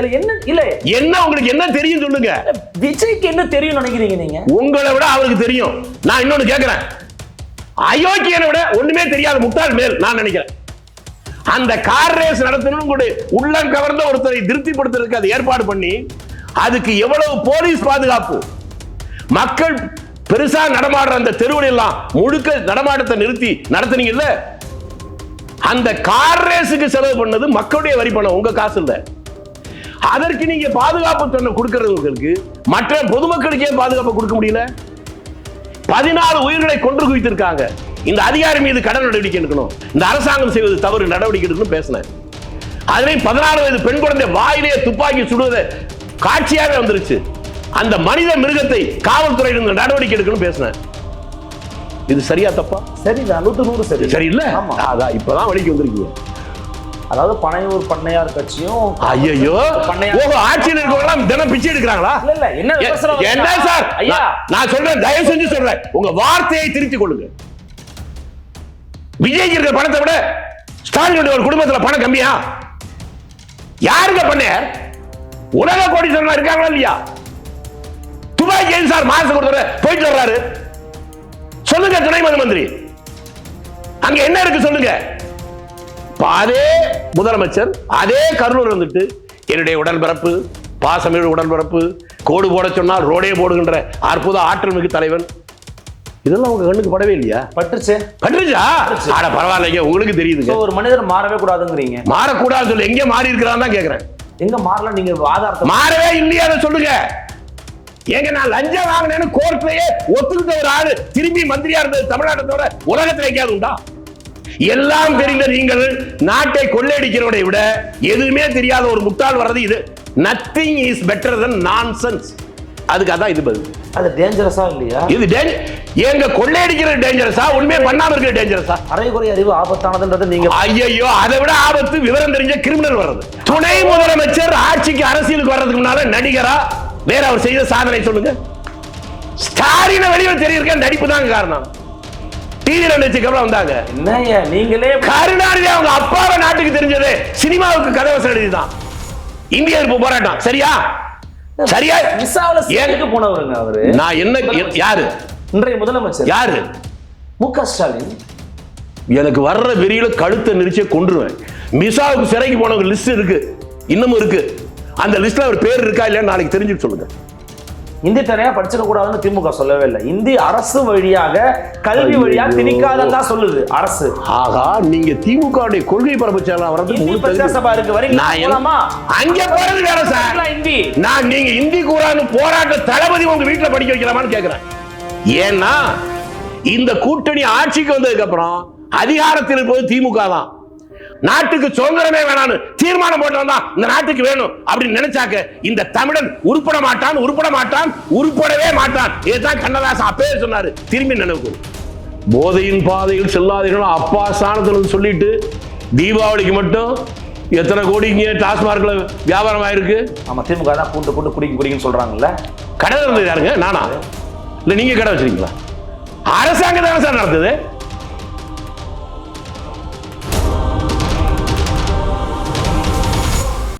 இல்ல என்ன இல்ல. என்ன உங்களுக்கு என்ன தெரியும் சொல்லுங்க. விஜய்க்கு என்ன தெரியும் நினைக்கிறீங்க நீங்க? உங்களை விட அவருக்கு தெரியும். நான் இன்னொன்னு கேட்கிறேன் அயோக்கியனை விட ஒண்ணுமே தெரியாத முட்டாள் மேல் நான் நினைக்கிறேன். அந்த கார் ரேஸ் நடத்தணும் கூட உள்ளம் கவர்ந்த ஒருத்தரை திருப்திப்படுத்துறதுக்கு அது ஏற்பாடு பண்ணி அதுக்கு எவ்வளவு போலீஸ் பாதுகாப்பு. மக்கள் பெருசா நடமாடுற அந்த தெருவில் எல்லாம் முழுக்க நடமாட்டத்தை நிறுத்தி நடத்துனீங்கல்ல? அந்த கார் ரேஸுக்கு செலவு பண்ணது மக்களுடைய வரி பணம் உங்க காசு இல்ல. அதற்கு நீங்க பாதுகாப்பு தொண்டை கொடுக்கறவங்களுக்கு மற்ற பொதுமக்களுக்கு ஏன் பாதுகாப்பு கொடுக்க முடியல? பதினாறு உயிர்களை கொன்று குவித்திருக்காங்க. இந்த அதிகாரி மீது கடன் நடவடிக்கை எடுக்கணும். இந்த அரசாங்கம் செய்வது தவறு நடவடிக்கை எடுக்கணும் பேசினேன். அதுவே பதினாறு வயது பெண் குழந்தை வாயிலே துப்பாக்கி சுடுவதை காட்சியாவே வந்துருச்சு. அந்த மனித மிருகத்தை காவல்துறை நடவடிக்கை எடுக்கணும் பேசினேன். இது சரியா தப்பா? சரிதான். நூத்து நூறு சரி. சரி இல்ல அதான் இப்பதான் வழிக்கு வந்திருக்கீங்க. அதாவது பனையூர் பண்ணையார் கட்சியும் ஐயோ பண்ணையார் ஆட்சியில் இருக்கவங்க தினம் பிச்சை எடுக்கிறாங்களா? இல்ல இல்ல என்ன விமர்சனம் என்ன சார்? ஐயா. நான்- சொல்றேன் தயவு செஞ்சு சொல்றேன். உங்க வார்த்தையை திருத்திக் கொள்ளுங்க. விஜய்க்கு இருக்கிற பணத்தை விட ஸ்டாலினுடைய ஒரு குடும்பத்துல பணம் கம்மியா? யாருங்க பண்ணையார்? உலக கோடீஸ்வரனா இருக்காங்களா இல்லையா? துபாய்க்கு ஏன் சார் ஒரு தடவை போயிட்டு வர்றாரு. சொல்லுங்க துணை மந்திரி அங்க என்ன இருக்கு சொல்லுங்க. அதே முதலமைச்சர் அதே கரூர் வந்துட்டு என்னுடைய உடன்பிறப்பு பாசமிழ் உடன்பிறப்பு கோடு போட சொன்னால் ரோடே போடுகின்ற அற்புத ஆற்றல் மிகு தலைவன். இதெல்லாம் உங்க கண்ணுக்கு படவே இல்லையா? பட்டுச்சு பட்டுச்சா ஆட பரவாயில்லைங்க உங்களுக்கு So, தெரியுதுங்க ஒரு மனிதர் மாறவே கூடாதுங்கிறீங்க. மாறக்கூடாது சொல்லி எங்க மாறி இருக்கிறான்னு தான் கேக்குறேன். எங்க மாறலாம் நீங்க ஆதாரத்தை? மாறவே இல்லையா சொல்லுங்க. ஏங்க நான் லஞ்சம் வாங்கினேன்னு கோர்ட்லயே ஒத்துக்கிட்ட ஒரு ஆளு திரும்பி மந்திரியா இருந்தது தமிழ்நாட்டை தவிர உலகத்துல எங்கேயாவது உண்டா? எல்லாம் தெரிந்த நீங்கள் நாட்டை கொள்ளையடிக்கிறவனை விட எதுவுமே தெரியாத ஒரு முட்டாள் வர்றது இது. Nothing is better than nonsense அதுக்கு அதான் இது பதில். அது டேஞ்சரஸா இல்லையா? இது danger- ஏங்க கொள்ளையடிக்கிறது டேஞ்சரஸா உண்மையை பண்ணாம இருக்கிற டேஞ்சரஸா அரைகுறை அறிவு ஆபத்தானதுன்றது நீங்க ஐயோ அதை விட ஆபத்து விவரம் தெரிஞ்ச கிரிமினல் வர்றது. துணை முதலமைச்சர் ஆட்சிக்கு அரசியலுக்கு வர்றதுக்கு முன்னால நடிகரா? வேற அவர் செய்த சாதனை சொல்லுங்க. ஸ்டாலின வெளியில் தெரியிருக்க நடிப்பு தான் காரணம். டிவியில கவலை வந்தாங்க. என்னய்யா நீங்களே கருணாநிதி அவங்க அப்பாவை நாட்டுக்கு தெரிஞ்சது. சினிமாவுக்கு கதை வசனம் எழுதிதான். இந்திய எதிர்ப்பு போராட்டம். சரியா? சரியா? விசாவில? சேர்ந்து போனவருங்க அவரு. நான் என்ன யாரு? இன்றைய முதலமைச்சர். யாரு? மு க ஸ்டாலின். எனக்கு வர்ற வெறியில கழுத்தை நெரிச்சே கொன்றுவேன். மிசாவுக்கு சிறைக்கு போனவங்க லிஸ்ட் இருக்கு. இன்னமும் இருக்கு. அந்த லிஸ்ட்ல அவர் பேர் இருக்கா இல்லையா நாளைக்கு தெரிஞ்சுட்டு சொல்லுங்க. இந்தி தனியா படிச்சிட கூடாதுன்னு திமுக சொல்லவே இல்லை. இந்தி அரசு வழியாக கல்வி ஐயோ. வழியா திணிக்காதன்னு தான் சொல்லுது அரசு. ஆகா நீங்க திமுக கொள்கை பரப்பு செயலாளர் வரதுக்கு தெரியும். சபா இருக்கு. வரீங்களா அங்க போறது வேற சார். இந்தி? நான் நீங்க இந்தி கூறான்னு போராட்ட தளபதி உங்க வீட்டுல படிக்க வைக்கலாமான்னு கேக்குறேன். ஏன்னா இந்த கூட்டணி ஆட்சிக்கு வந்ததுக்கு அப்புறம் அதிகாரத்தில் இருப்பது திமுக தான். நாட்டுக்கு சுதந்திரமே வேணான்னு தீர்மானம் போட்டவன் தான் இந்த நாட்டுக்கு வேணும் அப்படின்னு நினைச்சாக்க இந்த தமிழன் உருப்பட மாட்டான் உருப்பட மாட்டான் உருப்படவே மாட்டான். இதுதான் கண்ணதாசன் அப்பவே சொன்னாரு. திரும்பி நினைவு போதையின் பாதையில் செல்லாதீர்கள். அப்பா ஸ்தானத்துல சொல்லிட்டு தீபாவளிக்கு மட்டும் எத்தனை கோடிங்க டாஸ்மார்க்ல வியாபாரம் ஆயிருக்கு ஆமா திமுக தான் கூட்டு கூட்டு குடிக்க குடிக்கன்னு சொல்றாங்கல்ல. கடை இருந்தது யாருங்க? நானா? இல்ல நீங்க கடை வச்சிருக்கீங்களா? அரசாங்கம் தானே சார் நடத்துது.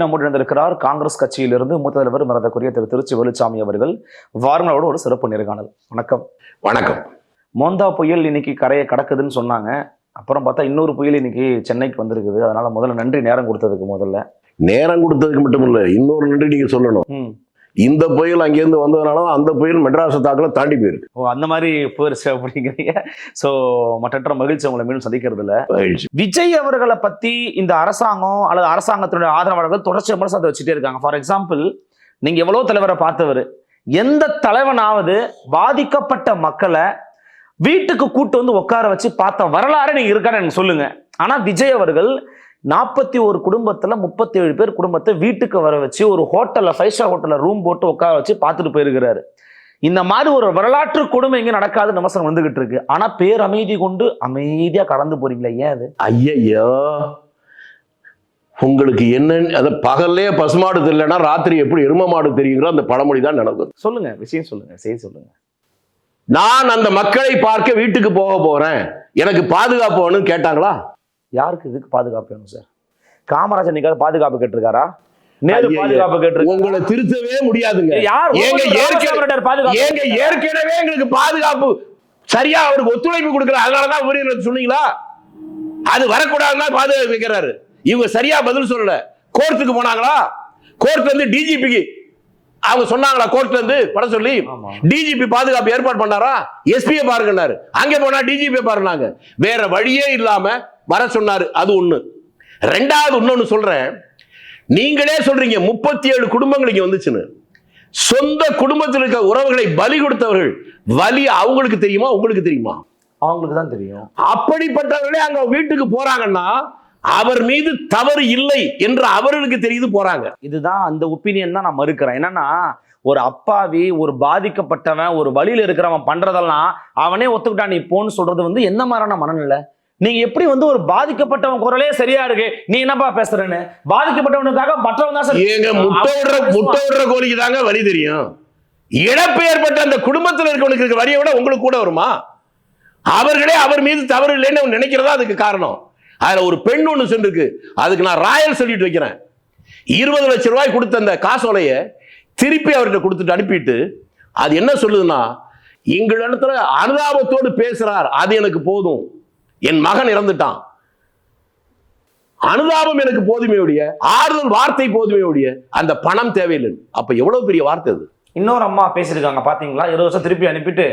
நம்முடன் இருந்திருக்கிறார் காங்கிரஸ் கட்சியிலிருந்து மூத்த தலைவர் மரதக்குரிய திரு திருச்சி வேலுச்சாமி அவர்கள். வாருங்களோடு ஒரு சிறப்பு நேர்காணல். வணக்கம். வணக்கம். மோந்தா புயல் இன்னைக்கு கரையை கடக்குதுன்னு சொன்னாங்க. அப்புறம் பார்த்தா இன்னொரு புயல் இன்னைக்கு சென்னைக்கு வந்திருக்குது. அதனால முதல்ல நன்றி நேரம் கொடுத்ததுக்கு முதல்ல. நேரம் கொடுத்ததுக்கு மட்டும் இல்ல இன்னொரு நன்றி நீங்க சொல்லணும். இந்த புயல் அங்கேருந்து வந்ததுனால தான் அந்த புயல் மெட்ராஸ் தாக்கில் தாண்டி போயிருக்கு. ஓ அந்த மாதிரி போயிருச்சு அப்படிங்கிறீங்க ஸோ மற்ற மகிழ்ச்சி உங்களை மீண்டும் சந்திக்கிறதுல. மகிழ்ச்சி. விஜய் அவர்களை பத்தி இந்த அரசாங்கம் அல்லது அரசாங்கத்தினுடைய ஆதரவாளர்கள் தொடர்ச்சி விமர்சனத்தை வச்சுட்டே இருக்காங்க. ஃபார் எக்ஸாம்பிள் நீங்க எவ்வளவு தலைவரை பார்த்தவர்? எந்த தலைவனாவது பாதிக்கப்பட்ட மக்களை வீட்டுக்கு கூட்டு வந்து உட்கார வச்சு பார்த்த வரலாறு நீங்க இருக்கான்னு எனக்கு சொல்லுங்க. ஆனா விஜய் அவர்கள் நாற்பத்தி ஒரு குடும்பத்துல முப்பத்தி ஏழு பேர் குடும்பத்தை வீட்டுக்கு வர வச்சு ஒரு ஹோட்டல்ல ஃபைவ் ஸ்டார் ஹோட்டல்ல ரூம் போட்டு உட்கார வச்சு பார்த்துட்டு போயிருக்கிறாரு. இந்த மாதிரி ஒரு வரலாற்று கொடுமை எங்க நடக்காது விமர்சனம் வந்துகிட்டு இருக்கு. ஆனா பேர் அமைதி கொண்டு அமைதியா கடந்து போறீங்களே ஏன் அது? ஐயையோ! உங்களுக்கு என்னன்னு அதை பகல்லே பசுமாடு தெரியலன்னா ராத்திரி எப்படி எரும மாடு தெரியுங்களோ அந்த பழமொழி தான் நடக்கும். சொல்லுங்க விஷயம் சொல்லுங்க செய்தி சொல்லுங்க. நான் அந்த மக்களை பார்க்க வீட்டுக்கு போக போறேன். எனக்கு பாதுகாப்பு வேணும்னு கேட்டாங்களா? யாருக்கு இதுக்கு பாதுகாப்பு வேணும் சார் காமராஜர் நீக்காவது பாதுகாப்பு கேட்டிருக்காரா? நேரு. பாதுகாப்பு கேட்டிருக்காரு? உங்களை திருத்தவே முடியாதுங்க. யார்? ஏங்க ஏற்கனவே எங்களுக்கு பாதுகாப்பு சரியா அவருக்கு ஒத்துழைப்பு கொடுக்கல அதனாலதான் உரியர் சொன்னீங்களா? அது வரக்கூடாதுன்னா பாதுகாப்பு வைக்கிறாரு இவங்க சரியா பதில் சொல்லல. கோர்ட்டுக்கு போனாங்களா? கோர்ட் வந்து டிஜிபிக்கு அவங்க சொன்னாங்களா கோர்ட்ல இருந்து? பட சொல்லி. டிஜிபி பாதுகாப்பு ஏற்பாடு பண்ணாரா? எஸ்பியை பாருங்கன்னாரு. அங்க போனா டிஜிபி பாருனாங்க வேற வழியே இல்லாம வர சொன்னாரு அது ஒண்ணு. ரெண்டாவது இன்னொன்னு சொல்றேன். நீங்களே சொல்றீங்க முப்பத்தி ஏழு குடும்பங்கள் இங்க வந்துச்சுன்னு. சொந்த குடும்பத்தில் இருக்க உறவுகளை பலி கொடுத்தவர்கள் வலி அவங்களுக்கு தெரியுமா உங்களுக்கு தெரியுமா? அவங்களுக்கு தான் தெரியும். அப்படிப்பட்டவர்களே அங்க வீட்டுக்கு போறாங்கன்னா அவர் மீது தவறு இல்லை என்று அவர்களுக்கு தெரியுது போறாங்க. இதுதான் அந்த ஒப்பீனியன் தான் நான் மறுக்கிறேன். என்னன்னா ஒரு அப்பாவி ஒரு பாதிக்கப்பட்டவன் ஒரு வழியில இருக்கிறவன் பண்றதெல்லாம் அவனே ஒத்துக்கிட்டான் நீ போன்னு சொல்றது வந்து என்ன மாதிரியான மனநிலை? நீங்க எப்படி வந்து ஒரு பாதிக்கப்பட்டவன் குரலே சரியா இருக்கு? நீ என்னப்பா பேசுறேன்னு? பாதிக்கப்பட்டவனுக்காக மற்றவன் தான் சார் ஏங்க முட்டை விடுற முட்டை விடுற கோழிக்கு தாங்க வலி தெரியும். இழப்பு ஏற்பட்ட அந்த குடும்பத்தில் இருக்கவனுக்கு இருக்க வரியை விட உங்களுக்கு கூட வருமா? அவர்களே அவர் மீது தவறு இல்லைன்னு அவன் நினைக்கிறதா அதுக்கு காரணம். அதுல ஒரு பெண் ஒண்ணு சென்றிருக்கு. அதுக்கு நான் ராயல் சொல்லிட்டு வைக்கிறேன். இருபது லட்சம் ரூபாய் கொடுத்த அந்த காசோலைய திருப்பி அவர்கிட்ட கொடுத்துட்டு அனுப்பிட்டு அது என்ன சொல்லுதுன்னா எங்களிடத்துல அனுதாபத்தோடு பேசுறார். அது எனக்கு போதும். என் மகன் இறந்துட்டான். அனுதாபம் எனக்கு போதுமே ஒழிய ஆறுதல் வார்த்தை போதுமே ஒழிய அந்த பணம் தேவையில்லை. அப்ப எவ்வளவு பெரிய வார்த்தை அது? இன்னொரு அம்மா பேசியிருக்காங்க பாத்தீங்களா? இருபது வருஷம் திருப்பி அனுப்பிட்டு.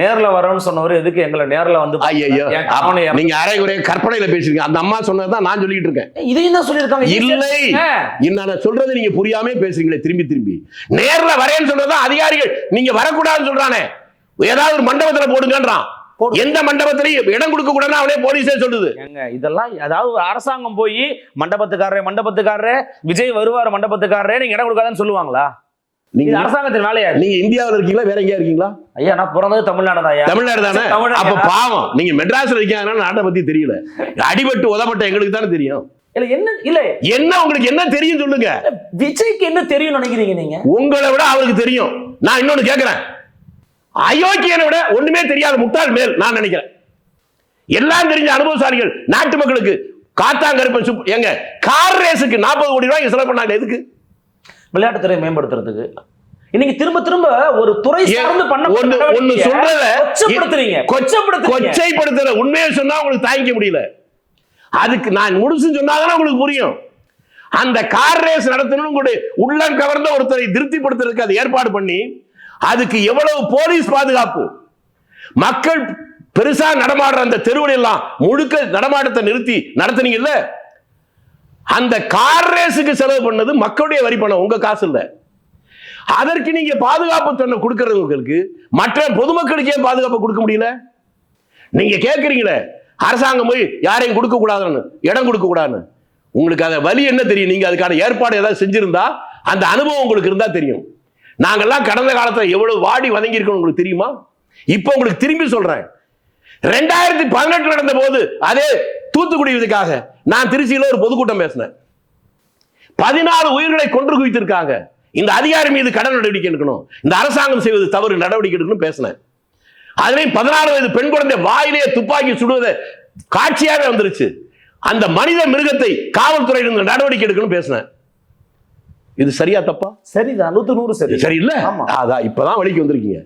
நேர்ல வரேன்னு சொன்னவர் எதுக்கு எங்களை நேர்ல வந்து நீங்க அரை குறை கற்பனையில பேசுறீங்க அந்த அம்மா சொன்னதுதான் நான் சொல்லிட்டு இருக்கேன். இதையும் தான் சொல்லியிருக்காங்க. இல்லை. நான் சொல்றது நீங்க புரியாம பேசுறீங்களே திரும்பி திரும்பி. நேர்ல வரேன்னு சொல்றதுதான் அதிகாரிகள். நீங்க வரக்கூடாதுன்னு சொல்றானே. ஏதாவது ஒரு மண்டபத்துல போடுங்கன்றான். போடு. எந்த மண்டபத்திலையும் இடம் கொடுக்க கூடாதுன்னு அவனே போலீஸே சொல்லுது. இதெல்லாம் அதாவது அரசாங்கம் போய் மண்டபத்துக்காரரே மண்டபத்துக்காரரே விஜய் வருவார் மண்டபத்துக்காரரே நீங்க இடம் கொடுக்காதன்னு சொல்லுவாங்களா? நீங்க அரசாங்கத்தின் வேலையா? நீங்க இந்தியாவுல இருக்கீங்களா வேற எங்கேயா இருக்கீங்களா? ஐயா நான் பிறந்தது தமிழ்நாடு தான் தமிழ்நாடு தானே? அப்ப. பாவம். நீங்க மெட்ராஸ்ல இருக்கீங்கன்னா நாட்டை பத்தி தெரியல. அடிபட்டு உதப்பட்ட எங்களுக்கு தானே தெரியும். இல்ல என்ன இல்ல. என்ன உங்களுக்கு என்ன தெரியும் சொல்லுங்க. விஜய்க்கு என்ன தெரியும் நினைக்கிறீங்க நீங்க? உங்களை விட அவருக்கு தெரியும். நான் இன்னொன்னு கேட்கிறேன் அயோக்கியனை விட ஒண்ணுமே தெரியாத முட்டாள் மேல் நான் நினைக்கிறேன். எல்லாம் தெரிஞ்ச அனுபவசாலிகள் நாட்டு மக்களுக்கு காத்தாங்கருப்பன் எங்க கார் ரேஸுக்கு நாற்பது கோடி ரூபாய் செலவு பண்ணாங்க எதுக்கு? விளையாட்டுத்துறை மேம்படுத்துறதுக்கு. இன்னைக்கு திரும்ப திரும்ப ஒரு துறை சார்ந்து பண்ண ஒண்ணு ஒண்ணு சொல்றத கொச்சப்படுத்துறீங்க. கொச்ச- கொச்சப்படுத்துறீங்க. கொச்சைப்படுத்துற உண்மையை சொன்னா உங்களுக்கு தாங்கிக்க முடியல. அதுக்கு நான் முடிச்சு சொன்னாதானே உங்களுக்கு புரியும். அந்த கார் ரேஸ் நடத்தணும் கூட உள்ளம் கவர்ந்த ஒருத்தரை திருப்திப்படுத்துறதுக்கு அது ஏற்பாடு பண்ணி அதுக்கு எவ்வளவு போலீஸ் பாதுகாப்பு? மக்கள் பெருசா நடமாடுற அந்த தெருவில் எல்லாம் முழுக்க நடமாட்டத்தை நிறுத்தி நடத்துனீங்கல்ல? அந்த கார் ரேஸுக்கு செலவு பண்ணது மக்களுடைய வரி பணம் உங்க காசு இல்லை. அதற்கு நீங்க பாதுகாப்பு தன்னை கொடுக்கறவங்களுக்கு மற்ற பொதுமக்களுக்கு ஏன் பாதுகாப்பு கொடுக்க முடியல? நீங்க கேட்கறீங்களே அரசாங்கம் போய் யாரையும் கொடுக்க கூடாதுன்னு இடம் கொடுக்க கூடாதுன்னு. உங்களுக்கு அதை வழி என்ன தெரியும்? நீங்க அதுக்கான ஏற்பாடு ஏதாவது செஞ்சிருந்தா அந்த அனுபவம் உங்களுக்கு இருந்தா தெரியும். நாங்கள்லாம் கடந்த காலத்தில் எவ்வளவு வாடி வதங்கியிருக்கோம் உங்களுக்கு தெரியுமா? இப்போ உங்களுக்கு திரும்பி சொல்றேன். ரெண்டாயிரத்தி பதினெட்டு நடந்த போது அதே தூத்துக்குடி இதுக்காக நான் திருச்சியில் ஒரு பொதுக்கூட்டம் பேசினேன். பதினாறு உயிர்களை கொன்று குவித்திருக்காங்க. இந்த அதிகாரி மீது கடன் நடவடிக்கை எடுக்கணும். இந்த அரசாங்கம் செய்வது தவறு நடவடிக்கை எடுக்கணும் பேசினேன். அதுலேயும் பதினாறு வயது பெண் குழந்தை வாயிலே துப்பாக்கி சுடுவதை காட்சியாக வந்துருச்சு. அந்த மனித மிருகத்தை காவல்துறையிலிருந்து நடவடிக்கை எடுக்கணும் பேசினேன். இது சரியா தப்பா? சரிதான் நூத்து நூறு சரி. சரி இல்ல. அதான் இப்பதான் வழிக்கு வந்திருக்கீங்க.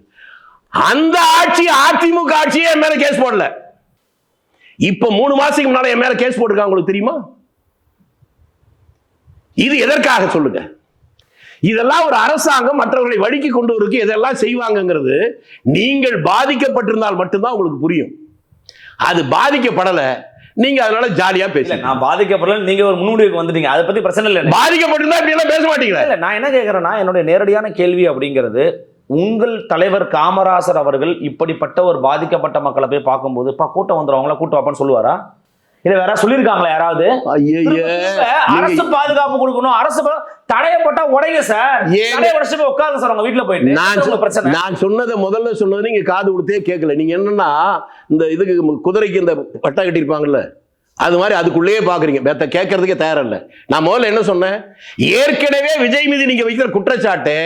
அந்த ஆட்சி அதிமுக ஆட்சியே என் மேல கேஸ் போடல. இப்ப மூணு மாசத்துக்கு முன்னால என் மேல கேஸ் போட்டிருக்காங்க உங்களுக்கு தெரியுமா? இது எதற்காக சொல்லுங்க? இதெல்லாம் ஒரு அரசாங்கம் மற்றவர்களை வழிக்கு கொண்டு வரக்கு இதெல்லாம் செய்வாங்கங்கிறது நீங்கள் பாதிக்கப்பட்டிருந்தால் மட்டும்தான் உங்களுக்கு புரியும். அது பாதிக்கப்படல நீங்க அதனால ஜாலியா பேசுங்க. நான் பாதிக்கப்படல நீங்க ஒரு முன்னுடிவுக்கு வந்துட்டீங்க. அதை பத்தி பிரச்சனை இல்லை. பாதிக்கப்பட்டிருந்தா இப்படி எல்லாம் பேச மாட்டீங்களா? இல்ல நான் என்ன கேக்குறேன்னா என்னுடைய நேரடியான கேள்வி அப்படிங்கிறது உங்கள் தலைவர் காமராசர் அவர்கள் இப்படிப்பட்ட ஒரு பாதிக்கப்பட்ட மக்களை போய் பார்க்கும்போது பா கூட்டம் வந்துடும் அவங்கள கூட்டம் வாப்பான்னு சொல்லுவாரா? இல்ல வேற சொல்லியிருக்காங்களா யாராவது? அரசு பாதுகாப்பு கொடுக்கணும். அரசு பா- தடைய போட்டா உடைங்க சார்? தடைய உடைச்சு உட்காருங்க சார் உங்க வீட்டுல போயிட்டு. நான் பிரச்சனை. நான் சொன்னதை முதல்ல சொன்னது நீங்க காது கொடுத்தே கேட்கல. நீங்க என்னன்னா இந்த இதுக்கு குதிரைக்கு இந்த பட்டா கட்டியிருப்பாங்கல்ல அது மாதிரி அதுக்குள்ளேயே பாக்குறீங்க. பெத்த கேட்கறதுக்கே தயாரா இல்ல நான் முதல்ல என்ன சொன்னேன்? ஏற்கனவே விஜய் மீது நீங்க வைக்கிற குற்றச்சாட்டு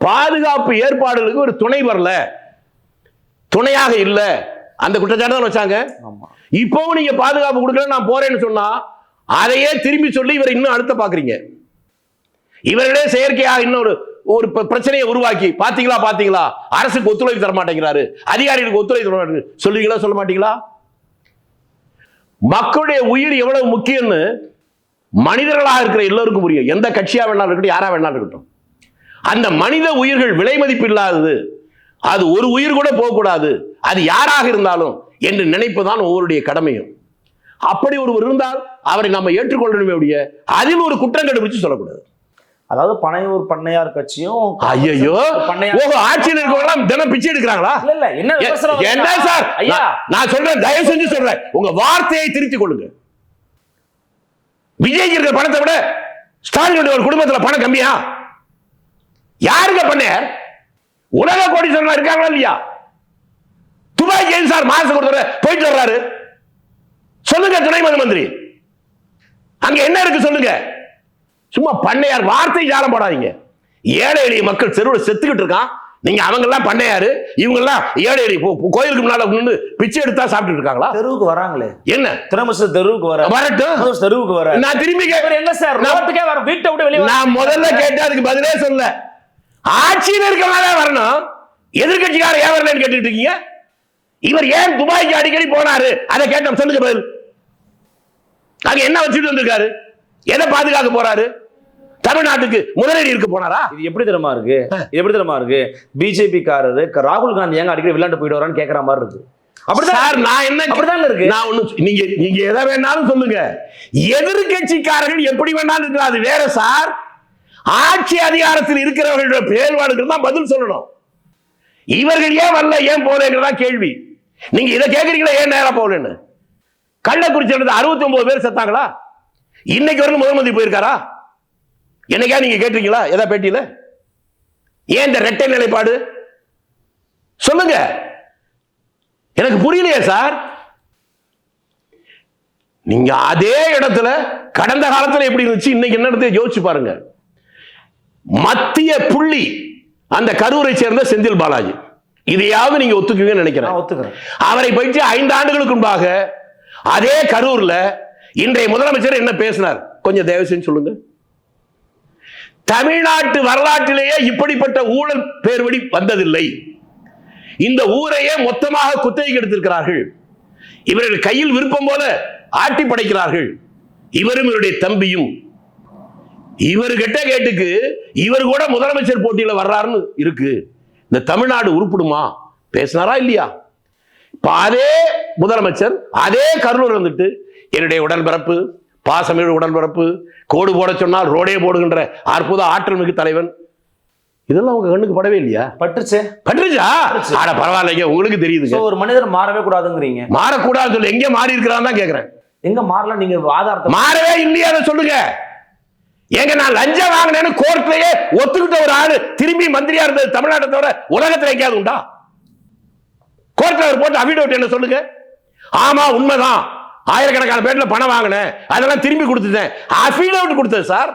பாதுகாப்பு ஏற்பாடுகளுக்கு ஒரு துணை வரல. துணையாக இல்ல. அந்த குற்றச்சாட்டு தான் வச்சாங்க. ஆமா. இப்பவும் நீங்க பாதுகாப்பு கொடுக்கல நான் போறேன்னு சொன்னா அதையே திரும்பி சொல்லி இவரை இன்னும் அழுத்த பாக்குறீங்க இவர்களே செயற்கையாக இன்னொரு ஒரு ப- பிரச்சனையை உருவாக்கி பாத்தீங்களா பாத்தீங்களா? அரசுக்கு ஒத்துழைப்பு தர மாட்டேங்கிறாரு. அதிகாரிகளுக்கு ஒத்துழைப்பு தர மாட்டேங்கிறாரு. சொல்லுவீங்களா சொல்ல மாட்டீங்களா? மக்களுடைய உயிர் எவ்வளவு முக்கியம்னு மனிதர்களாக இருக்கிற எல்லோருக்கும் புரியும். எந்த கட்சியா வேணாலும் இருக்கட்டும் யாரா வேணாலும் இருக்கட்டும். அந்த மனித உயிர்கள் விலை மதிப்பு இல்லாதது அது ஒரு உயிர் கூட போகக்கூடாது. அது யாராக இருந்தாலும் என்று நினைப்பதுதான் ஒவ்வொருடைய கடமையும். அப்படி ஒருவர் இருந்தால் அவரை நம்ம ஏற்றுக்கொள்ளணுமே ஒழிய அதில் ஒரு குற்றம் கண்டுபிடிச்சு சொல்லக்கூடாது. அதாவது பனையூர் பண்ணையார் கட்சியும் ஐயோ ஆட்சியில் இருக்கவங்க தினம் பிச்சை எடுக்கிறாங்களா? இல்ல என்ன என்ன சார்? ஐயா! நான்- சொல்றேன் தயவு செஞ்சு சொல்றேன். உங்க வார்த்தையை திருத்திக் கொள்ளுங்க. விஜய்க்கு இருக்கிற பணத்தை விட ஸ்டாலினுடைய ஒரு குடும்பத்துல பணம் கம்மியா? யாருங்க பண்ணையார்? உலக கோடீஸ்வரனா இருக்காங்களா இல்லையா? துபாய்க்கு ஏன் சார் ஒரு தடவை போயிட்டு வர்றாரு. சொல்லுங்க துணை மந்திரி. மந்திரி அங்க என்ன இருக்கு சொல்லுங்க. சும்மா பண்ணையார் வார்த்தை ஜாலம் போடாதீங்க. ஏழை எளிய மக்கள் தெருவில் செத்துக்கிட்டு இருக்கான். நீங்க அவங்க எல்லாம் பண்ணையாரு. இவங்க எல்லாம் ஏழை போ- கோயிலுக்கு முன்னால பிச்சை எடுத்தா சாப்பிட்டுட்டு இருக்காங்களா? தெருவுக்கு வராங்களே. என்ன? தினமசு தெருவுக்கு வர. வரட்டும். தெருவுக்கு வர. நான் திரும்பி கே- இவர் எங்க சார்? ரோட்டுக்கே வர வீட்டை விட்டு வெளியே நான் முதல்ல கேட்ட அதுக்கு பதிலே சொல்ல ஆட்சியில் இருக்கவங்க வரணும். எதிர்கட்சிக்காரர் ஏன் வரலன்னு கேட்டுட்டு இருக்கீங்க? இவர் ஏன் துபாய்க்கு அடிக்கடி போனாரு? அதை கேட்டோம். சொல்லுங்க பதில். அங்க என்ன வச்சுட்டு வந்திருக்காரு? எதை பாதுகாக்க போறாரு? தமிழ்நாட்டுக்கு முதலீடு இருக்க போனாரா? இது எப்படி தெரியுமா இருக்கு? இது எப்படி தெரியுமா இருக்கு? பிஜேபி காரரு ராகுல் காந்தி ஏங்க அடிக்கடி விளையாண்டு போயிட்டு வரான்னு கேக்குற மாதிரி இருக்கு. அப்படிதான் சார் நான் என்ன அப்படிதான் இருக்கு. நான் ஒண்ணு நீங்க நீங்க எதை வேணாலும் சொல்லுங்க. எதிர்கட்சிக்காரர்கள் எப்படி வேணாலும் இருக்கலாம். அது வேற சார். ஆட்சி அதிகாரத்தில் இருக்கிறவர்களுடைய செயல்பாடுகள் தான் பதில் சொல்லணும். இவர்கள் ஏன் வரல ஏன் போலங்கிறதா கேள்வி. நீங்க இதை கேட்குறீங்களா ஏன் நேரம் போகலன்னு? கள்ளக்குறிச்சி நடந்த அறுபத்தி ஒன்பது பேர் செத்தாங்களா? இன்னைக்கு வரைக்கும் முதல் மந்திரி போயிருக்காரா? என்னைக்கா நீங்க கேட்டிருக்கீங்களா எதா பேட்டியில? ஏன் இந்த ரெட்டை நிலைப்பாடு? சொல்லுங்க. எனக்கு புரியலையே சார். நீங்க அதே இடத்துல கடந்த காலத்துல எப்படி இருந்துச்சு இன்னைக்கு என்ன நடந்தது யோசிச்சு பாருங்க. மத்திய புள்ளி அந்த கரூரை சேர்ந்த செந்தில் பாலாஜி. இதையாவது நீங்க ஒத்துக்குவீங்கன்னு நினைக்கிறேன். அவரை பற்றி ஐந்து ஆண்டுகளுக்கு முன்பாக அதே கரூர்ல இன்றைய முதலமைச்சர் என்ன பேசினார்? கொஞ்சம் தயவு செஞ்சு சொல்லுங்க. தமிழ்நாட்டு வரலாற்றிலேயே இப்படிப்பட்ட ஊழல் பேர்வழி வந்ததில்லை. இந்த ஊரையே மொத்தமாக குத்தகைக்கு எடுத்திருக்கிறார்கள். இவர்கள் கையில் விருப்பம் போல ஆட்டி படைக்கிறார்கள் இவரும் இவருடைய தம்பியும். இவர் கெட்ட கேட்டுக்கு இவர் கூட முதலமைச்சர் போட்டியில வர்றாருன்னு இருக்கு. இந்த தமிழ்நாடு உருப்பிடுமா? பேசினாரா இல்லையா? இப்ப அதே முதலமைச்சர் அதே கருணூர் வந்துட்டு என்னுடைய உடன்பிறப்பு பாசமிழ் உடன்பிறப்பு கோடு போட சொன்னால் ரோடே போடுகின்ற அற்புத ஆற்றல் மிகு தலைவன். இதெல்லாம் உங்க கண்ணுக்கு படவே இல்லையா? பட்டுச்சே பட்டுருச்சா? ஆட பரவாயில்லைங்க உங்களுக்கு சோ தெரியுதுங்க ஒரு மனிதர் மாறவே கூடாதுங்கிறீங்க. மாறக்கூடாது சொல்லி எங்க மாறி இருக்கிறான்னு தான் கேக்குறேன். எங்க மாறல நீங்க ஆதாரத்தை மாறவே இல்லையா சொல்லுங்க. ஏங்க நான் லஞ்சம் வாங்கினேன்னு கோர்ட்லயே ஒத்துக்கிட்ட ஒரு ஆளு திரும்பி மந்திரியா இருந்தது தமிழ்நாட்டை தவிர உலகத்துல எங்கேயாவது உண்டா? கோர்ட்ல அவர் போட்டு அபிடோட் என்ன சொல்லுங்க? ஆமா உண்மைதான். ஆயிரக்கணக்கான பேர்ல பணம் வாங்கினேன். அதெல்லாம் திரும்பி கொடுத்துட்டேன். அபிடோட் கொடுத்தது சார்.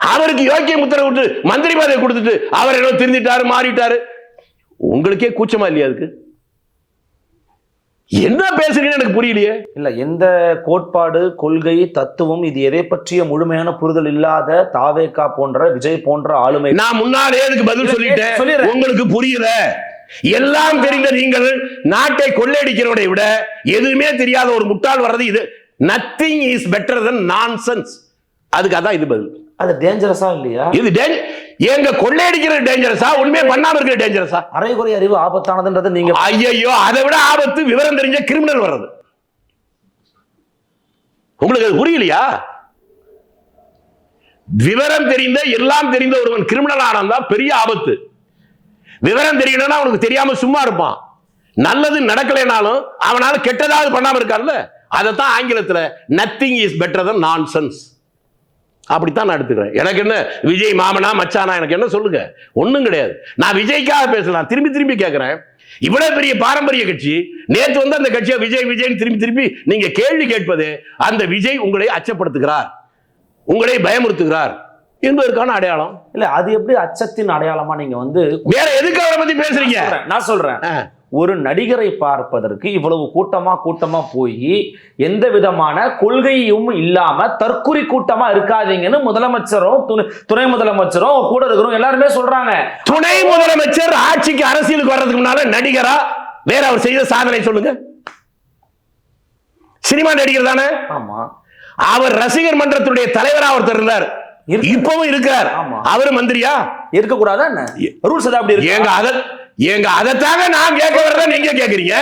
அவருக்கு யோக்கிய முத்திரை விட்டு மந்திரி பதவி கொடுத்துட்டு அவர் என்ன திருந்திட்டாரு மாறிட்டாரு. உங்களுக்கே கூச்சமா இல்லையா அதுக்கு? என்ன பேசுறீங்கன்னு எனக்கு புரியலையே. இல்ல எந்த கோட்பாடு கொள்கை தத்துவம் இது எதை பற்றிய முழுமையான புரிதல் இல்லாத தாவேகா போன்ற விஜய் போன்ற ஆளுமை? நான் முன்னாலே அதுக்கு பதில் சொல்லிட்டேன். உங்களுக்கு புரியல. எல்லாம் தெரிந்த நீங்கள் நாட்டை கொள்ளையடிக்கிறவனை விட எதுவுமே தெரியாத ஒரு முட்டாள் வர்றது இது. Nothing is better than nonsense அதுக்கு அதான் இது பதில். அது டேஞ்சரஸா இல்லையா? இது டேஞ்ச- ஏங்க கொள்ளையடிக்கிறது டேஞ்சரஸா உண்மையை பண்ணாம இருக்கிற டேஞ்சரஸா அரைகுறை அறிவு ஆபத்தானதுன்றது நீங்க ஐயையோ அதை விட ஆபத்து விவரம் தெரிஞ்ச கிரிமினல் வர்றது. உங்களுக்கு அது புரியலையா? விவரம் தெரிந்த எல்லாம் தெரிந்த ஒருவன் கிரிமினல் ஆனந்தா பெரிய ஆபத்து. விவரம் தெரியணும்னா அவனுக்கு தெரியாம சும்மா இருப்பான். நல்லது நடக்கலைனாலும் அவனால கெட்டதாவது பண்ணாம இருக்கான்ல அதைத்தான் ஆங்கிலத்துல nothing is better than nonsense அப்படித்தான் நான் எடுத்துக்கிறேன். எனக்கு என்ன? விஜய் மாமனா மச்சானா எனக்கு என்ன சொல்லுங்க? ஒண்ணும் கிடையாது. நான் விஜய்க்காக பேசலாம் திரும்பி திரும்பி கேட்கிறேன் இவ்வளவு பெரிய பாரம்பரிய கட்சி நேத்து வந்து அந்த கட்சியை விஜய் விஜய் திரும்பி திரும்பி நீங்க கேள்வி கேட்பது அந்த விஜய் உங்களை அச்சப்படுத்துகிறார். உங்களை பயமுறுத்துகிறார் என்பதற்கான அடையாளம். இல்ல அது எப்படி அச்சத்தின் அடையாளமா நீங்க வந்து வேற எதுக்கு அவரை பத்தி பேசுறீங்க? நான் சொல்றேன். ஒரு நடிகரை பார்ப்பதற்கு இவ்வளவு கூட்டமா கூட்டமா போய் எந்த விதமான கொள்கையும் இல்லாம தற்குறி கூட்டமா இருக்காதீங்கன்னு முதலமைச்சரும் துணை- முதலமைச்சரும் கூட இருக்கிறோம். எல்லாருமே சொல்றாங்க. துணை முதலமைச்சர் ஆட்சிக்கு அரசியலுக்கு வர்றதுக்கு முன்னால நடிகரா வேற அவர் செய்த சாதனை சொல்லுங்க. சினிமா நடிகர் தானே? ஆமா. அவர் ரசிகர் மன்றத்துடைய தலைவரா ஒருத்தர் இருந்தார். இப்பவும் இருக்கிறார். அவர் மந்திரியா? இருக்க கூடாதா என்ன ரூல்ஸ் ஏதாவது அப்படி இருக்கு? அத ஏங்க அதத்தாங்க நான் கேட்க வரத நீங்க கேக்குறீங்க.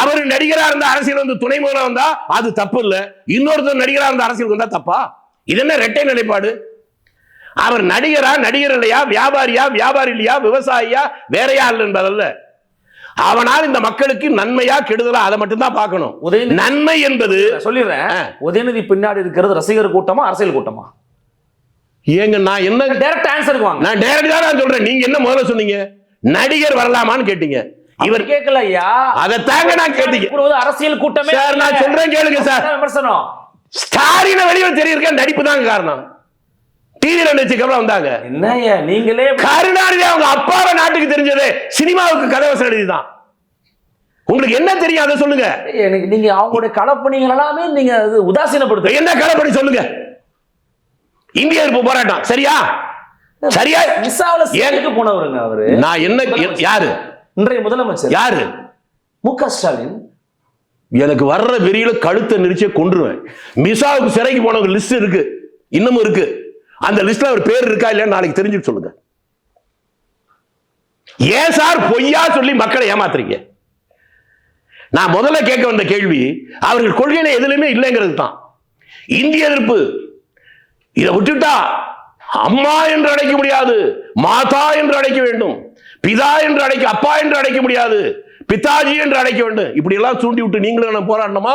அவர் நடிகரா இருந்த அரசியல் வந்து துணை முதல்வர் வந்தா அது தப்பு இல்ல. இன்னொருத்தர் நடிகரா இருந்த அரசியல் வந்தா தப்பா? இது என்ன ரெட்டை நிலைப்பாடு? அவர் நடிகரா நடிகர் இல்லையா? வியாபாரியா வியாபாரி இல்லையா? விவசாயியா? வேறையா இல்ல என்பதல்ல. அவனால் இந்த மக்களுக்கு நன்மையா கெடுதலா அதை மட்டும் தான் பார்க்கணும். உதயநிதி நன்மை என்பது சொல்லிடுறேன். உதயநிதி பின்னாடி இருக்கிறது ரசிகர் கூட்டமா அரசியல் கூட்டமா? ஏங்க நான் என்ன டைரக்ட் ஆன்சருக்கு வாங்க. நான் டைரக்டா நான் சொல்றேன். நீங்க என்ன முதல்ல சொன்னீங்க? நடிகர் வரலாமான்னு கேட்டீங்க. இவர் கேட்கல ஐயா அதைத்தாங்க நான் கேட்டீங்க. அரசியல் கூட்டமே சார், நான். சொல்றேன் கேளுங்க சார். விமர்சனம். ஸ்டாலின வெளியில் தெரியிருக்க நடிப்பு தான் காரணம். டிவியில நினைச்சுக்கப்புறம் வந்தாங்க. என்னய்யா நீங்களே கருணாநிதி அவங்க அப்பாவை நாட்டுக்கு தெரிஞ்சது சினிமாவுக்கு கதவசம் எழுதிதான் உங்களுக்கு என்ன தெரியும்? அதை சொல்லுங்க. எனக்கு நீங்க அவங்களுடைய களப்பணிகள் எல்லாமே நீங்க அது உதாசீனப்படுத்து என்ன கலப்படி சொல்லுங்க. இந்திய எதிர்ப்பு போராட்டம் சரியா? சரியா? விசாவில ஏன்? சேருக்கு போனவருங்க அவரு. நான் என்ன யாரு? இன்றைய முதலமைச்சர். யாரு? மு க ஸ்டாலின். எனக்கு வர்ற வெறியில கழுத்தை நெரிச்சே கொன்றுவேன். மிசாவுக்கு சிறைக்கு போனவங்க லிஸ்ட் இருக்கு. இன்னமும் இருக்கு. அந்த லிஸ்ட்ல அவர் பேர் இருக்கா இல்லையா நாளைக்கு தெரிஞ்சுட்டு சொல்லுங்க. ஏன் சார் பொய்யா சொல்லி மக்களை ஏமாத்துறீங்க? நான் முதல்ல கேட்க வந்த கேள்வி அவர்கள் கொள்கையில எதுலையுமே இல்லைங்கிறது தான். இந்திய எதிர்ப்பு. இதை விட்டுட்டா அம்மா என்று அழைக்க முடியாது மாதா என்று அழைக்க வேண்டும் பிதா என்று அழைக்க அப்பா என்று அழைக்க முடியாது பிதாஜி என்று அழைக்க வேண்டும். இப்படி எல்லாம் தூண்டி விட்டு நீங்களும் நான் போராடணுமா?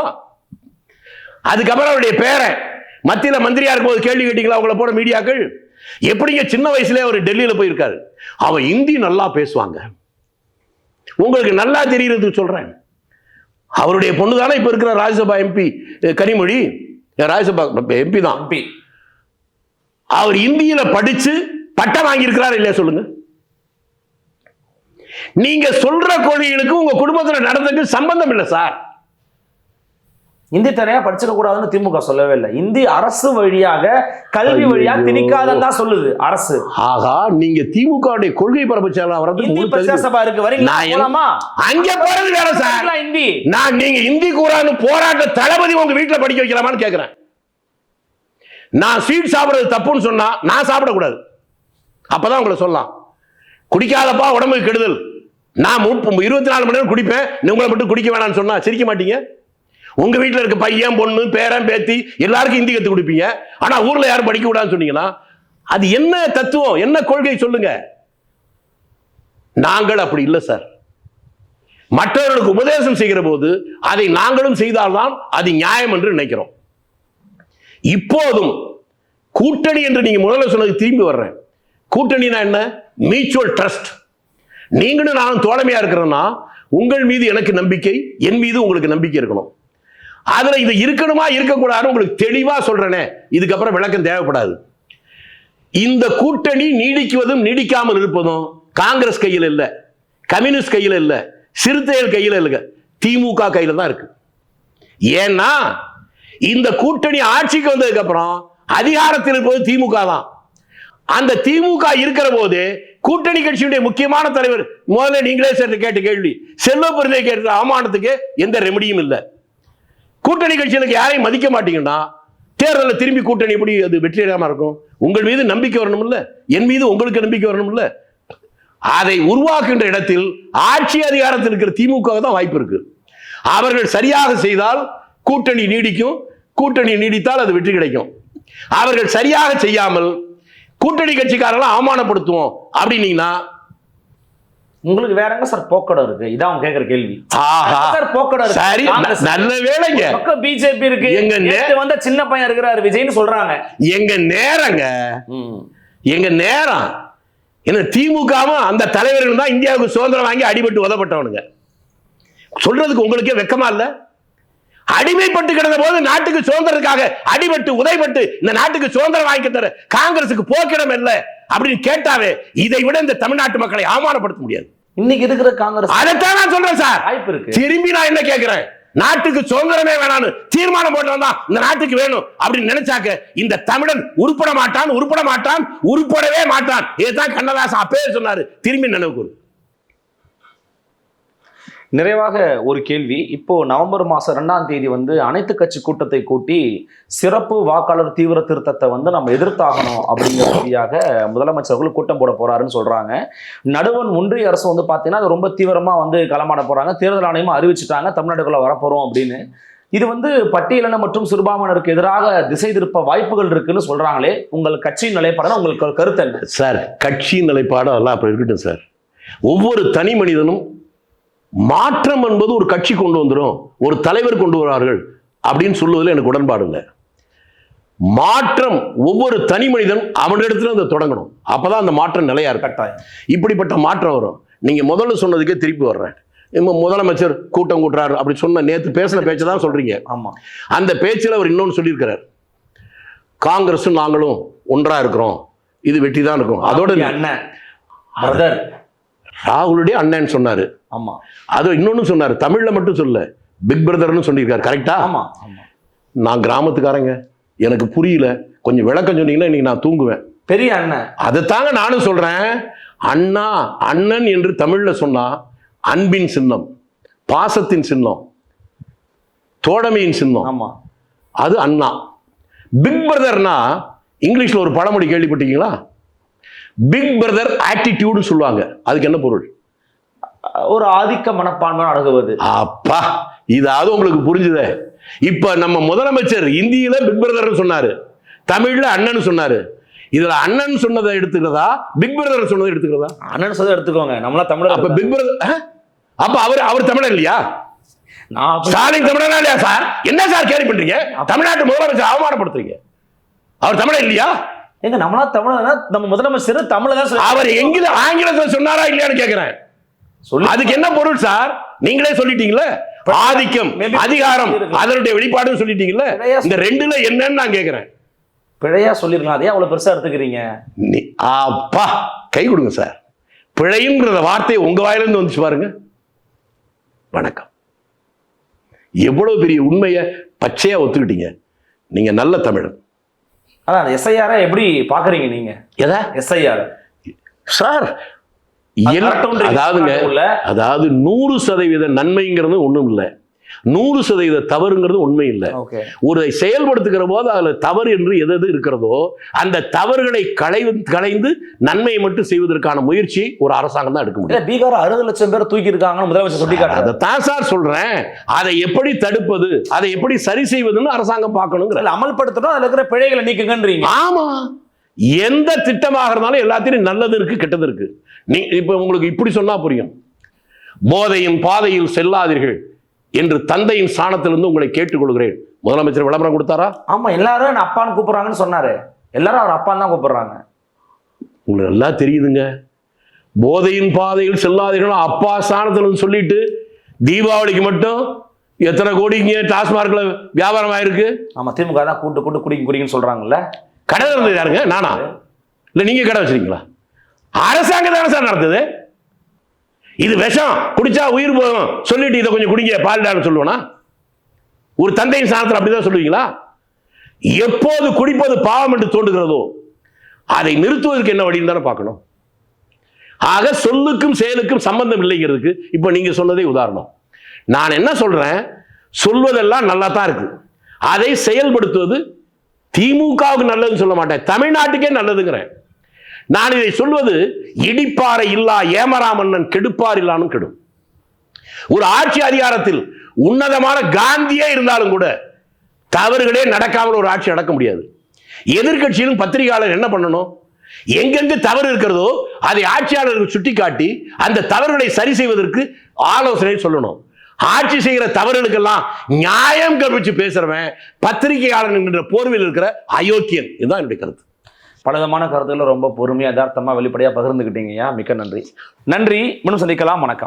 அதுக்கப்புறம் அவருடைய பேரன் மத்தியில் மந்திரியா இருக்கும்போது கேள்வி கேட்டீங்களா அவங்கள போன மீடியாக்கள்? எப்படிங்க சின்ன வயசுலேயே அவர் டெல்லியில் போயிருக்காரு? அவன் ஹிந்தி நல்லா பேசுவாங்க. உங்களுக்கு நல்லா தெரிகிறது சொல்கிறேன் அவருடைய பொண்ணு தானே இப்போ இருக்கிற ராஜ்யசபா எம்பி கனிமொழி? ராஜ்யசபா எம்பி தான். எம்பி. அவர் இந்தியில படிச்சு பட்டம் வாங்கியிருக்கிறார் இல்லையா சொல்லுங்க. நீங்க சொல்ற கொள்கைகளுக்கு உங்க குடும்பத்துல நடந்ததுக்கு சம்பந்தம் இல்லை சார். இந்தி தனியா படிச்சுக்க கூடாதுன்னு திமுக சொல்லவே இல்லை. இந்தி அரசு வழியாக கல்வி வழியா ஐயோ. திணிக்காதன்னு தான் சொல்லுது அரசு. ஆகா நீங்க திமுக கொள்கை பரப்பு செயலாளர் வரதுக்கு தகுதி- சபா இருக்கு. போலாமா? அங்க போறது வேற சார். இந்தி? நான் நீங்க இந்தி கூறான்னு போராட்ட தளபதி உங்க வீட்டுல படிக்க வைக்கலாமான்னு கேக்குறேன். நான் ஸ்வீட் சாப்பிடுறது தப்புன்னு சொன்னா நான் சாப்பிடக்கூடாது. அப்பதான் உங்களை சொல்லலாம். குடிக்காதப்பா உடம்புக்கு கெடுதல். நான் முப்ப- இருபத்தி நாலு மணி நேரம் குடிப்பேன். உங்களை மட்டும் குடிக்க வேணாம்னு சொன்னா சிரிக்க மாட்டீங்க. உங்க வீட்டில் இருக்க பையன் பொண்ணு பேரன் பேத்தி எல்லாருக்கும் ஹிந்தி கற்றுக் கொடுப்பீங்க. ஆனா ஊர்ல யாரும் படிக்க கூடாதுன்னு சொன்னீங்கன்னா அது என்ன தத்துவம்? என்ன கொள்கை சொல்லுங்க. நாங்கள் அப்படி இல்லை சார் மற்றவர்களுக்கு உபதேசம் செய்கிற போது அதை நாங்களும் செய்தால்தான் அது நியாயம் என்று நினைக்கிறோம். இப்போதும் கூட்டணி என்று நீங்க முதல்ல சொன்னது திரும்பி வர்றேன். கூட்டணினா என்ன? மியூச்சுவல் ட்ரஸ்ட் நீங்களும் நானும் தோழமையா இருக்கிறேன்னா உங்கள் மீது எனக்கு நம்பிக்கை என் மீது உங்களுக்கு நம்பிக்கை இருக்கணும். அதில் இது இருக்கணுமா இருக்கக்கூடாதுன்னு உங்களுக்கு தெளிவாக சொல்றேனே. இதுக்கப்புறம் விளக்கம் தேவைப்படாது. இந்த கூட்டணி நீடிக்குவதும் நீடிக்காமல் இருப்பதும் காங்கிரஸ் கையில் இல்லை கம்யூனிஸ்ட் கையில் இல்லை சிறுத்தைகள் கையில் இல்லை திமுக கையில் தான் இருக்கு. ஏன்னா இந்த கூட்டணி ஆட்சிக்கு வந்ததுக்கு அப்புறம் அதிகாரத்தில் இருப்பது திமுக தான். அந்த திமுக இருக்கிற போது கூட்டணி கட்சியுடைய முக்கியமான தலைவர் முதல்ல நீங்களே சேர்ந்து கேட்ட கேள்வி செல்வ பெருந்தை கேட்ட அவமானத்துக்கு எந்த ரெமடியும் இல்லை. கூட்டணி கட்சிகளுக்கு யாரையும் மதிக்க மாட்டீங்கன்னா தேர்தலில் திரும்பி கூட்டணி எப்படி அது வெற்றிகரமா இருக்கும்? உங்கள் மீது நம்பிக்கை வரணும்ல என் மீது உங்களுக்கு நம்பிக்கை வரணும்ல அதை உருவாக்குகின்ற இடத்தில் ஆட்சி அதிகாரத்தில் இருக்கிற திமுக தான் வாய்ப்பு இருக்கு. அவர்கள் சரியாக செய்தால் கூட்டணி நீடிக்கும் கூட்டணி நீடித்தால் அது வெற்றி கிடைக்கும். அவர்கள் சரியாக செய்யாமல் கூட்டணி கட்சிக்காரங்களை அவமானப்படுத்துவோம். அப்படின்னீங்கன்னா உங்களுக்கு வேற எங்க சார் போக்கடம் இருக்கு? இதான் அவங்க கேக்குற கேள்வி. ஆஹா. சார் போக்கடம் இருக்கு? சரி நல்ல வேலைங்க. பக்கம் பிஜேபி இருக்கு. எங்க நேத்து வந்த சின்ன பையன் இருக்கிறாரு விஜய்னு சொல்றாங்க. எங்க நேரங்க. எங்க நேரம். என்ன திமுகவும் அந்த தலைவர்கள் தான் இந்தியாவுக்கு சுதந்திரம் வாங்கி அடிபட்டு உதப்பட்டவனுங்க. சொல்றதுக்கு உங்களுக்கே வெக்கமா இல்ல? அடிமைப்பட்டு கிடந்த போது நாட்டுக்கு சுதந்திரத்துக்காக அடிபட்டு உதைப்பட்டு இந்த நாட்டுக்கு சுதந்திரம் வாங்கி தர காங்கிரசுக்கு போக்கிடம் இல்லை அப்படின்னு கேட்டாவே இதை விட இந்த தமிழ்நாட்டு மக்களை அவமானப்படுத்த முடியாது. இன்னைக்கு இருக்கிற காங்கிரஸ் அதைத்தான் நான் சொல்றேன் சார். வாய்ப்பு இருக்கு. திரும்பி நான் என்ன கேட்கிறேன் நாட்டுக்கு சுதந்திரமே வேணாம்னு தீர்மானம் போட்டவன் தான் இந்த நாட்டுக்கு வேணும் அப்படின்னு நினைச்சாக்க இந்த தமிழன் உருப்பட மாட்டான் உருப்பட மாட்டான் உருப்படவே மாட்டான். இதுதான் கண்ணதாசன் அப்பவே சொன்னாரு. திரும்பி நினைவு கூறு நிறைவாக ஒரு கேள்வி. இப்போ நவம்பர் மாதம் ரெண்டாம் தேதி வந்து அனைத்து கட்சி கூட்டத்தை கூட்டி சிறப்பு வாக்காளர் தீவிர திருத்தத்தை வந்து நம்ம எதிர்த்தாகணும் அப்படிங்கிற ரீதியாக முதலமைச்சர்கள் கூட்டம் போட போறாருன்னு சொல்றாங்க. நடுவன் ஒன்றிய அரசு வந்து பார்த்தீங்கன்னா அது ரொம்ப தீவிரமா வந்து களமாட போறாங்க. தேர்தல் ஆணையமும் அறிவிச்சிட்டாங்க தமிழ்நாட்டுக்குள்ள வரப்போறோம் அப்படின்னு. இது வந்து பட்டியலின மற்றும் சிறுபான்மையினருக்கு எதிராக திசை திருப்ப வாய்ப்புகள் இருக்குன்னு சொல்றாங்களே. உங்கள் கட்சியின் நிலைப்பாடு உங்களுக்கு கருத்து என்ன? சார் கட்சியின் நிலைப்பாடு அதெல்லாம் அப்ப இருக்கட்டும் சார். ஒவ்வொரு தனி மனிதனும் மாற்றம் என்பது ஒரு கட்சி கொண்டு வந்துடும் ஒரு தலைவர் கொண்டு வருவார்கள் அப்படின்னு சொல்லுவதில் எனக்கு உடன்பாடு இல்லை. மாற்றம் ஒவ்வொரு தனி மனிதன் அவனிடத்துல அதை தொடங்கணும். அப்பதான் அந்த மாற்றம் நிலையா இருக்கும். இப்படிப்பட்ட மாற்றம் வரும். நீங்க முதல்ல சொன்னதுக்கே திருப்பி வர்றேன். முதலமைச்சர் கூட்டம் கூட்டுறாரு அப்படி சொன்ன நேத்து பேசின பேச்சை தான் சொல்றீங்க. ஆமா. அந்த பேச்சில் அவர் இன்னொன்னு சொல்லியிருக்கிறார். காங்கிரஸும் நாங்களும் ஒன்றா இருக்கிறோம். இது வெற்றி தான் இருக்கும். அதோட அதோட அண்ணன் பிரதர் ராகுலுடைய அண்ணன் சொன்னாரு. ஆமா. அது இன்னொன்னு சொன்னாரு. தமிழ்ல மட்டும் சொல்ல பிக் பிரதர்னு சொல்லியிருக்காரு. கரெக்டா ஆமா ஆமா. நான் கிராமத்துக்காரங்க. எனக்கு புரியல. கொஞ்சம் விளக்கம் சொன்னீங்கன்னா இன்னைக்கு நான் தூங்குவேன். பெரிய அண்ணன். அதைத்தாங்க நானும் சொல்றேன். அண்ணா அண்ணன் என்று தமிழ்ல சொன்னா அன்பின் சின்னம் பாசத்தின் சின்னம் தோழமையின் சின்னம். ஆமா. அது அண்ணா. பிக் பிரதர்னா இங்கிலீஷ்ல ஒரு பழமொழி கேள்விப்பட்டீங்களா பிக் பிரதர் ஆட்டிடியூடு சொல்லுவாங்க. அதுக்கு என்ன பொருள்? ஒரு ஆதிக்க மனப்பான்மை அணுகுவது. அப்பா இதாவது உங்களுக்கு புரிஞ்சுதே. இப்ப நம்ம முதலமைச்சர் இந்தியில பிக் பிரதர் சொன்னாரு. தமிழ்ல அண்ணன் சொன்னாரு. இதுல அண்ணன் சொன்னதை எடுத்துக்கிறதா? பிக் பிரதர் சொன்னதை எடுத்துக்கிறதா? அண்ணன் சொல்லி எடுத்துக்கோங்க. நம்மளா தமிழர் அப்ப பிக் பிரதர் அப்ப அவர் அவர் தமிழர் இல்லையா? ஸ்டாலின் தமிழனா இல்லையா சார்? என்ன சார் கேள்வி பண்றீங்க? தமிழ்நாட்டு முதலமைச்சர் அவமானப்படுத்துறீங்க. அவர் தமிழர் இல்லையா? எங்க நம்மளா தமிழர் நம்ம முதலமைச்சர் தமிழ் தான் அவர் எங்கில ஆங்கிலத்துல சொன்னாரா இல்லையான்னு கேக்குறேன். சொல்லி அதுக்கு என்ன பொருள் சார்? நீங்களே சொல்லிட்டீங்களே ஆதிக்கம் அதிகாரம் அதனுடைய வெளிப்பாடுன்னு சொல்லிட்டீங்கல்ல? இந்த ரெண்டுல என்னன்னு நான் கேக்குறேன். பிழையா சொல்லிருக்கலாம் அதே அவ்வளவு பெருசா எடுத்துக்கிறீங்க. அப்பா கை கொடுங்க சார். பிழையுங்கிற வார்த்தை உங்க வாயிலிருந்து வந்துச்சு பாருங்க. வணக்கம். எவ்வளவு பெரிய உண்மையை பச்சையா ஒத்துக்கிட்டீங்க. நீங்க நல்ல தமிழன் அதான் எஸ்ஐஆர எப்படி பாக்குறீங்க நீங்க எதா எஸ்ஐஆர் சார். அதாவதுங்க. அதாவது நூறு சதவீத நன்மைங்கிறது ஒண்ணும் இல்லை நூறு சதவீத தவறுங்கிறது உண்மை இல்லை. ஒரு செயல்படுத்துகிற போது அதுல தவறு என்று எது எது இருக்கிறதோ அந்த தவறுகளை களை களைந்து நன்மையை மட்டும் செய்வதற்கான முயற்சி ஒரு அரசாங்கம் தான் எடுக்க முடியும். பீகார் அறுபது லட்சம் பேர் தூக்கி இருக்காங்கன்னு முதலமைச்சர் சொல்லி காட்டுறாரு. அதைத்தான் சார் சொல்றேன். அதை எப்படி தடுப்பது அதை எப்படி சரி செய்வதுன்னு அரசாங்கம் பார்க்கணுங்கிற அமல்படுத்தணும் அதுல இருக்கிற பிழைகளை நீக்குங்கன்றீங்க. ஆமா. எந்த திட்டமாக இருந்தாலும் எல்லாத்திலும் நல்லது இருக்கு கெட்டது இருக்கு. நீ இப்ப உங்களுக்கு இப்படி சொன்னா புரியும். போதையின் பாதையில் செல்லாதீர்கள். என்று தந்தையின் ஸ்தானத்திலிருந்து உங்களை கேட்டுக்கொள்கிறேன். முதலமைச்சர் விளம்பரம் கொடுத்தாரா? ஆமா எல்லாரும் என்ன அப்பான்னு கூப்பிடுறாங்கன்னு சொன்னாரு. எல்லாரும் அவர் அப்பான்னு தான் கூப்பிடுறாங்க. உங்களுக்கு நல்லா தெரியுதுங்க. போதையின் பாதையில் செல்லாதீர்கள் அப்பா ஸ்தானத்தில் சொல்லிட்டு தீபாவளிக்கு மட்டும் எத்தனை கோடிங்க டாஸ்மார்க்ல வியாபாரம் ஆயிருக்கு ஆமா திமுக தான் கூட்டு கூட்டு குடிங்க குடிங்கன்னு சொல்றாங்கல்ல. கடை இருந்தது யாருங்க? நானா? இல்ல நீங்க கடை வச்சிருக்கீங்களா? அரசாங்கம் தானே சார் நடத்துது. இது விஷம். குடிச்சா உயிர் போகும். சொல்லிட்டு இதை கொஞ்சம் குடிங்க பால்டான்னு சொல்லுவேனா ஒரு தந்தையின் சாணத்தில் அப்படிதான் சொல்லுவீங்களா? எப்போது குடிப்பது பாவம் என்று தோன்றுகிறதோ அதை நிறுத்துவதற்கு என்ன வழின்னு தானே பார்க்கணும். ஆக சொல்லுக்கும் செயலுக்கும் சம்பந்தம் இல்லைங்கிறதுக்கு இப்போ நீங்க சொன்னதே உதாரணம். நான் என்ன சொல்றேன்? சொல்வதெல்லாம் நல்லா தான் இருக்கு. அதை செயல்படுத்துவது திமுகவுக்கு நல்லதுன்னு சொல்ல மாட்டேன். தமிழ்நாட்டுக்கே நல்லதுங்கிறேன். நான் இதை சொல்வது இடிப்பாறை இல்லா ஏமராமன்னன் கெடுப்பார் இல்லானும் கெடும். ஒரு ஆட்சி அதிகாரத்தில் உன்னதமான காந்தியே இருந்தாலும் கூட தவறுகளே நடக்காமல் ஒரு ஆட்சி நடக்க முடியாது. எதிர்க்கட்சியிலும் பத்திரிகையாளர் என்ன பண்ணணும்? எங்கெங்கு தவறு இருக்கிறதோ அதை ஆட்சியாளருக்கு சுட்டிக்காட்டி அந்த தவறுகளை சரி செய்வதற்கு ஆலோசனை சொல்லணும். ஆட்சி செய்கிற தவறுகளுக்கெல்லாம் நியாயம் கற்பிச்சு பேசுறவன் பத்திரிகையாளர் என்கின்ற போர்வையில் இருக்கிற அயோக்கியன். இதுதான் என்னுடைய கருத்து. பலவிதமான கருத்துக்களை ரொம்ப பொறுமையா வெளிப்படையாக வெளிப்படையா பகிர்ந்துக்கிட்டீங்கய்யா மிக்க நன்றி. நன்றி. இன்னும் சந்திக்கலாம். வணக்கம்.